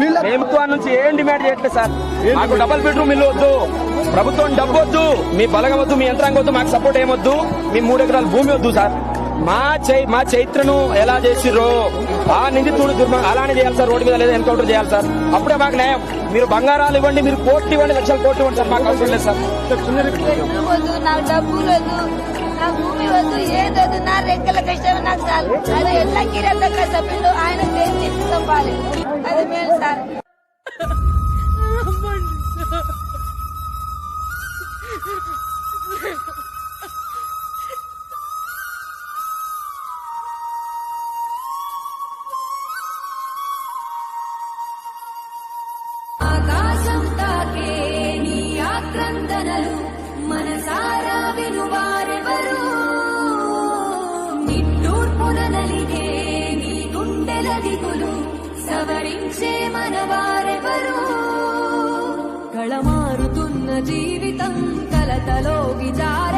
ప్రభుత్వం నుంచి ఏం డిమాండ్ చేయట్లేదు సార్. మాకు డబల్ బెడ్రూమ్ ఇల్లు వద్దు. ప్రభుత్వం డబ్బు వద్దు. మీ బలగం వద్దు మీ యంత్రాంగం వద్దు మాకు సపోర్ట్ ఏమొద్దు మీ మూడు ఎకరాల భూమి వద్దు సార్. మా చై మా చైత్రను ఎలా చేసిర్రో ఆ నిందితుడు దుర్మ అలానే చేయాలి సార్. రోడ్డు మీద లేదా ఎన్కౌంటర్ చేయాలి సార్. అప్పుడే మాకు న్యాయం. మీరు బంగారాలు ఇవ్వండి మీరు కోట్లు ఇవ్వండి లక్షల కోట్లు ఇవ్వండి సార్. మాకు అవసరం లేదు సార్. నాకు రెక్కల కష్టం నాకు చాలు. అది ఆయన చంపాలి సార్ ఆకాశం తాకే నీ ఆక్రందనలు మనసారా వినువారెవరు? నిట్టూర్పున నలిగే నీ గుండెల దిగులు సవరించే మనవారెవరు? కళమారుతున్న జీవితం కలతలోకి జారే